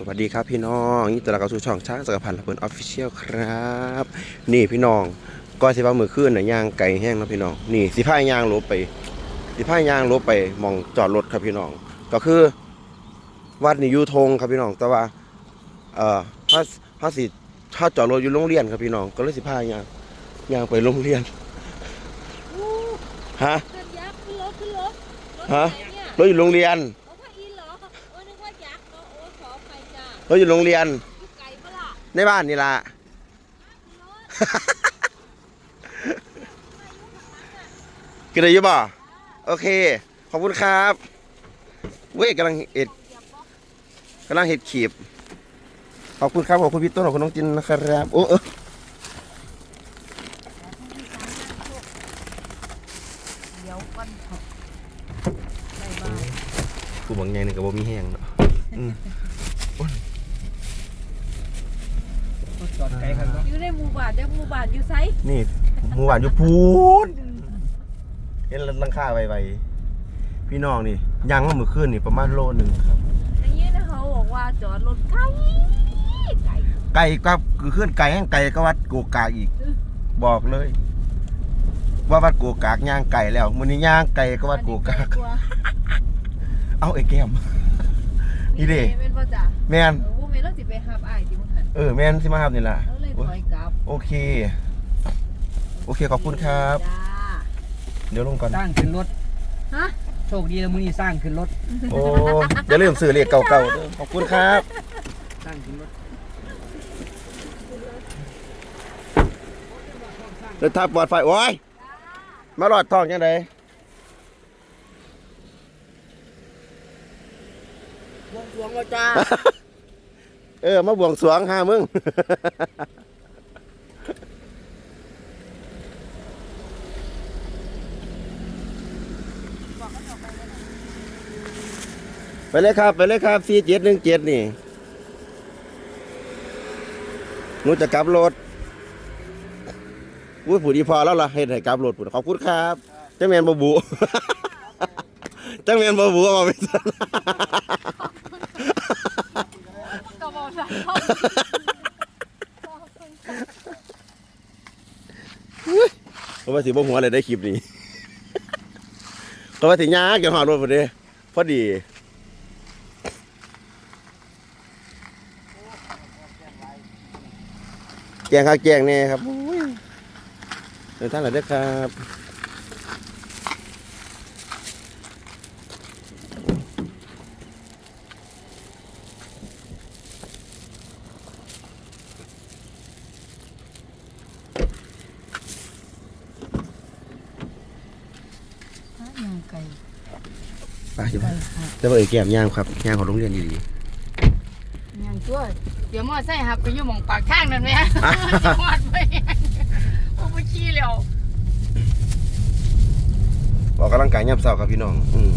สวัสดีครับพี่น้องนี่ตลาดกระสู่ช่องช้างจักรพันธ์ระเบิดออฟฟิเชียลครับ นี่พี่น้องก็สิว่ามือขึ้นน่ะย่างไก่แห้งเนาะพี่น้องนี่สิพายย่างลบไป สิพายย่างลบไปมองจอดรถครับพี่น้อง ก็คือ วัดนี่อยู่ทงครับพี่น้องแต่ว่า เอ่อถ้าถ้าสิถ้าจอดรถอยู่โรงเรียนครับพี่น้อง ก็เลยสิพายย่างย่างไปโรงเรียนฮะเกินยักษ์ขึ้นรถขึ้นรถรถฮะไหนเนี่ยรถอยู่โรงเรียน จ้ารถอยู่โรงเรียนอยู่ไกลปะล่ะในบ้านนี่ล่ะ กินอะไรอยู่บ่โอเค ขอบคุณครับ เว้ยกำลังเอ็ดกำลังเห็ดขีบ ขอบคุณครับ ขอบคุณพี่ต้น ขอบคุณน้องจินนะครับ โอ้เออเดี๋ยวก่อนครับได้บ้างกูบอกไงนี่กับบ่มีแห้งเนาะอืม จอดไกลครับเนาะอยู่ในหมู่บ้านเดี๋ยวหมู่บ้านอยู่ไซนี่หมู่บ้านอยู่พูนเห็นหลังคาไวๆพี่น้องนี่ยางว่ามือขึ้นนี่ประมาณโลหนึ่งครับอย่างนี้นะเขาบอกว่าจอดรถไกลไกลไก่ก็คือขึ้นไก่แห้งไก่ก็วัดโกกากอีก บอกเลย ว่าวัดโกกากย่างไก่แล้วมื้อนี้ย่างไก่ก็วัดโกกากกลัวเอาไอ้แก้มนี่ดิเป็นพ่อจ๋าแมนเออวูเมนเราสิไปหาบอ้ายจิมึงหัน เออแมนสิมาครับนี่ล่ะเราเลยถอยกลับโอเค โอเคขอบคุณครับ จ้าเดี๋ยวลงก่อน สร้างขึ้นรถ ฮะโชคดีแล้วมื้อนี้สร้างขึ้นรถ โอ้อย่าลืมซื้อเลขเก่าๆเด้อขอบคุณครับ สร้างขึ้นรถ เดินทางปลอดภัยโอ้ยมาหลอดทองยังไงวงสวงว่าจ้า เออ มาบวงสวงหามึง ไปเลยครับ ไปเลยครับสี่เจ็ดหนึ่งเจ็ดนี่หนูจะกลับรถอุ้ยผู้ดีพอแล้วล่ะให้ให้กลับรถผู้ขอบคุณครับเจ้าแมนบบูเจ้าแมนบบูเอาไปซะ ก็บอกสั่งเขาเพราะว่าสิบ่หัวเลยได้คลิปนี้เพราะว่าสิยากจะหอดรถพอดีพอดีแจงครับแจงแน่ครับเดินทางหน่อยเด้อครับ ย่างไก่ไปจะไปจะไปเอ่ยแก้มย่างครับย่างของโรงเรียนดีย่างตัวเดี๋ยวมอไซค์ครับไปอยู่หมองปากทางนั่นไหมฮะมอดไปโอ้ไปขี้แล้วๆออกกำลังกายย่ำเสาครับพี่น้อง อืม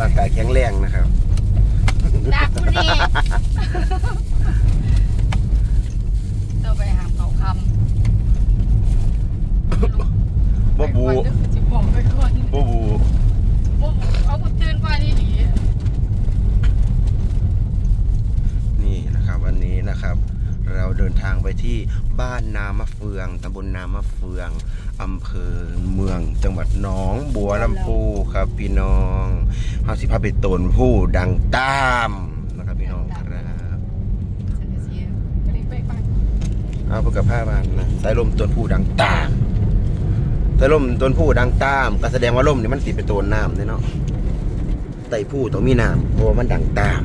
ร่างกายแข็งแรงนะครับดักคุณนี่เราไปหามเขาคำบ่บู ไปก่อนเด้อสิบอกไปก่อนบ่บูบ่เอากูตื่นก่อนนี่ดีนี่นะครับวันนี้นะครับ เราเดินทางไปที่บ้านนามะเฟืองตำบลนามะเฟืองอำเภอเมืองจังหวัดหนองบัวลำพูครับพี่น้องเฮาสิพาไปตนผู้ดังตามนะครับพี่น้องครับฉันจะเสียก็เลยไปบ้านเอาพวกกับผ้าบ้านนะสายลมตนผู้ดังตาม สายลมตนผู้ดังตามก็แสดงว่าลมนี่มันสิไปโตนน้ำเนาะไต่ผู้ต้องมีน้ำเพราะว่ามันดังตาม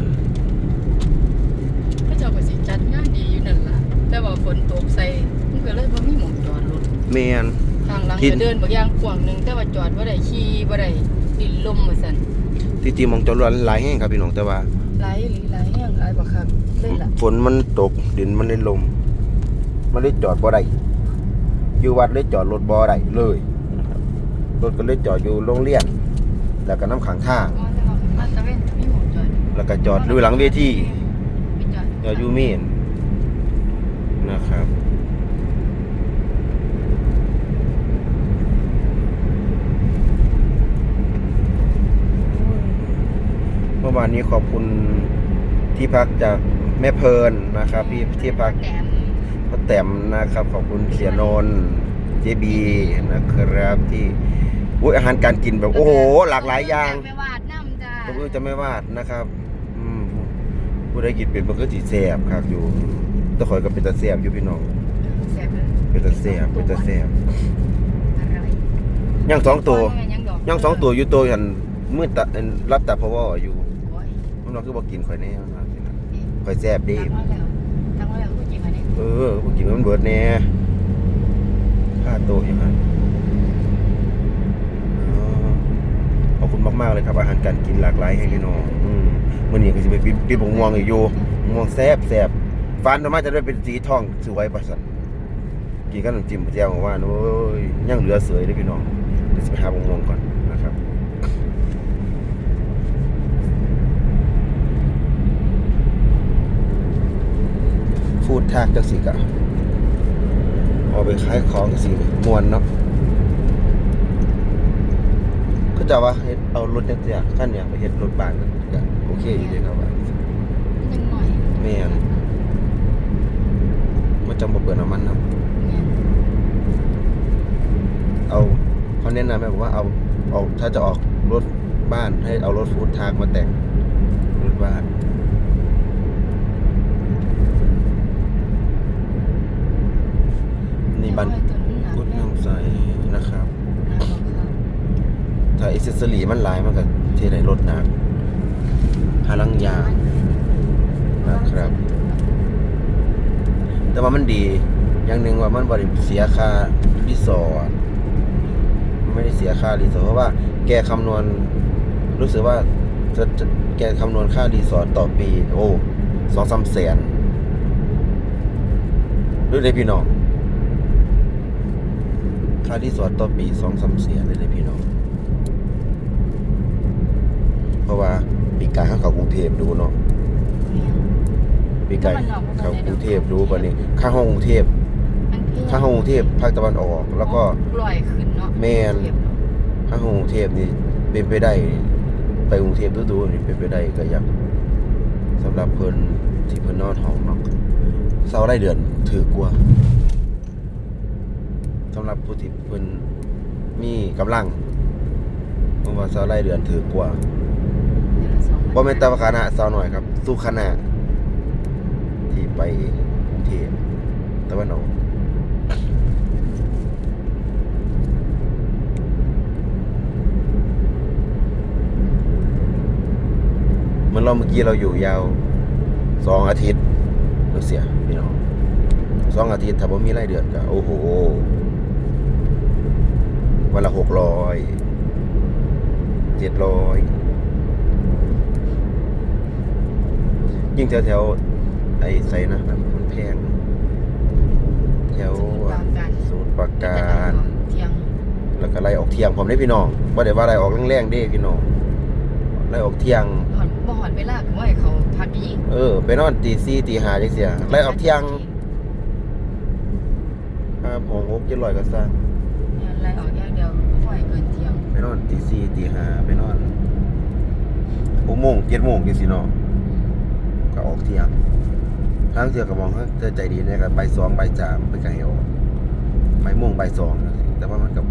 พระเจ้าก็สิจัดงานดีอยู่นั่นล่ะแต่ว่าฝนตกใส่มันก็เลยบ่มีหม่องจอดรถเมียนทางหลังทิศก็เดินบักอย่างกว้างหนึงแต่ว่าจอดบ่ได้ขี่บ่ได้ดินลมว่าซั่นที่จริงมองจอดรถหลายแห่งครับพี่น้องแต่ว่าหลายหรือหลายแห่งหลายบักคักเลยล่ะฝนมันตกดินมันเลยลมมันเลยจอดบ่ได้ อยู่วัดเลยจอดรถบ่ได้เลยรถก็เลยจอดอยู่โรงเรียน แล้วก็น้ำขังทางอ๋อแต่ว่ามาตะเวนมีหม่องจอดแล้วก็จอดอยู่หลังเวทีมีจอดจอดอยู่เมนนะครับ เมื่อวานนี้ขอบคุณที่พักจากแม่เพลินนะครับพี่ที่พัก แต้ม พ่อแต้มนะครับ ขอบคุณเสียนนท์เจบีนะครับที่อุ้ยอาหารการกินแบบโอ้โห หลากหลายอย่างไปวาดน้ำจ้าผมจะไม่วาดนะครับอืมผู้ได้กินเป็นมันก็จีแซ่บครับอยู่แตะข่อยก็เป็นตาแซ่บอยู่พี่น้องแซ่บเลยเป็นตาแซ่บเป็นตาแซ่บอะไรย่างสองตัวยังดอกย่างสองตัวอยู่ตัวหันมืดตาอันรับตาเพราะว่าอยู่โอ้ยมันเราคือบอกกินข่อยแน่มันว่าสินะข่อยแซ่บเดีตั้งไว้แล้วตั้งไว้แล้วกูกินมา เออบอกกินมันเบิดแน่ค่าโตะอย่างนั้นขอบคุณมากๆเลยครับ อาหารการกินหลากหลายให้พี่น้องอืมมื่อนี้ก็จะไปปีปีบงม่วงอีกอยู่ม่วงแซบแซบฟันธรรมะจะได้เป็นสีทองสวยประสันกินกัน้ำจิ้มแจ่วของว่านโอ้ยยังเหลือเสยเลยพี่น้องเดี๋ยวจะไปหาบงม่วงก่อนนะครับ ฟูด ทากจังสิกะเอาไปขายของจังสิมวนเนาะก็จะว่าเฮ็ดเอารถจังซี่ขั้นเนี่ยไปเฮ็ดรถบ้านก็โอเคอยู่เด้ครับว่ายังหน่อยแม่นมันจำบ่เปิดน้ำมันเนาะเนี่ยเอาเขาแนะนำให้บอกว่าเอาเอาถ้าจะออกรถบ้านให้เอารถฟูดทากมาแต่งรถบ้าน นี่ บันกุดน้ำใสนะครับ ถ้าอิสเซอรี่มันหลายมันก็เทได้รถหนักหาลังยางนะครับ แต่ว่ามันดี อย่างหนึ่งว่ามันบริเสียค่ารีสอร์ทไม่ได้เสียค่ารีสอร์ทเพราะว่าแกคำนวณ รู้สึกว่าจะจะแกคำนวณค่ารีสอร์ทต่อปี โอ้สองสามแสนด้วยเลยพี่น้อง ค่ารีสอร์ทต่อปีสองสามแสนเลยเลยพี่น้อง เพราะว่าปีกายเขาเขากรุงเทพดูเนาะปีกายเขากรุงเทพดูปะนี้ค่าห้องกรุงเทพค่าห้องกรุงเทพภาคตะวันออก แล้วก็ปล่อยขึ้นเนาะแม่นค่าห้องกรุงเทพนี่เป็นไปได้ไปกรุงเทพดูๆนี่เป็นไปได้ก็อยากสำหรับเพิ่นที่เพิ่นนอนห้องเนาะเสาไร่เดือนถือกว่า สำหรับผู้ที่เพิ่นมีกำลังเพราะว่าเสาไร่เดือนถือกว่าบ่แม่นตาคณะสาวหน่อยครับสู้คณะที่ไปกรุงเทพตะวันออกเมื่อเราเมื่อกี้เราอยู่ยาวสองอาทิตย์รู้เสียพี่น้องสองอาทิตย์ถ้าผมมีรายเดือนก็โอ้โห วันละหกร้อยเจ็ดร้อยยิ่งแถวแถวๆไอ้ไซนะแบบมันแพงแถวสมุทรปราการเที่ยงแล้วก็ไล่ออกเที่ยงผมได้พี่น้องว่าเดี๋ยวว่าไล่ออกแรงๆเด้พี่น้องไล่ออกเที่ยงหอนบ่หอนเวลาก็ว่าให้เขาพักอีกเออ ไปนอนตีสี่ตีห้าจังเสียไล่ออกเที่ยงครับหงหกเจ็ดร้อยก็สร้างเนี่ยไล่ออก่อยเกินเที่ยงไปนอนตีสี่ตีห้าไปนอนหกโมงเจ็ดโมงจังสิเนาะก็ออกเที่ยงทางเที่ยงก็มองเขาจะใจดีเนี่ยกับใบสองใบายสามไปไกลออกใบโมงใบสองแต่ว่ามันกับ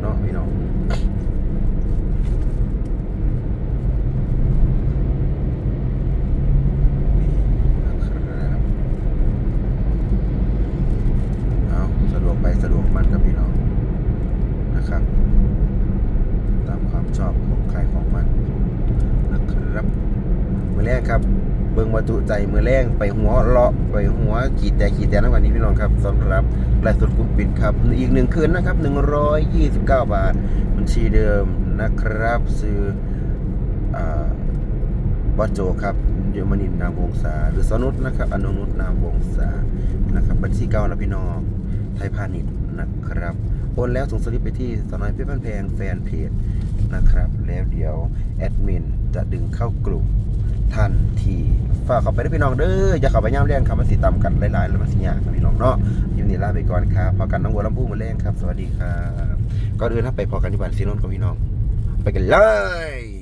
เนาะพี่น้องนะครับเอาสะดวกไปสะดวกมันครับพี่น้องนะครับ ตามความชอบของใครของมันนะครับ มือแรก ครับ เบิ่งวัตถุใจมือแรงไปหัวเลาะไปหัวขีดแต่ขีดแต่ในวันนี้พี่น้องครับสำหรับรายสุดกลุ่มปิดครับ อีกหนึ่งคืนนะครับ 129 บาท บัญชีเดิมนะครับซื้ออ่าวัดโจครับเยอรมนินนามวงศาหรือสนุษนะครับอนุนุษนามวงศานะครับ บัญชีเก่านะพี่น้องไทยพาณิชย์นะครับโอนแล้วส่งสลิปไปที่สนอยเพื่อนแพงแฟนเพจนะครับ แล้วเดี๋ยวแอดมินจะดึงเข้ากลุ่ม ทันทีฝากเข้าไปด้วยพี่น้องเด้ออย่าเข้าไปย่ำแรงครับมันสีตำกันหลายๆแล้วมันสิยากครับพี่น้องเนาะยินดีลาไปก่อนครับพอกันน้องวัวลำพูมาแรงครับ สวัสดีครับก็เดินถ้าไปพอกันที่บ้านซีนนท์กับพี่น้อง ไปกันเลย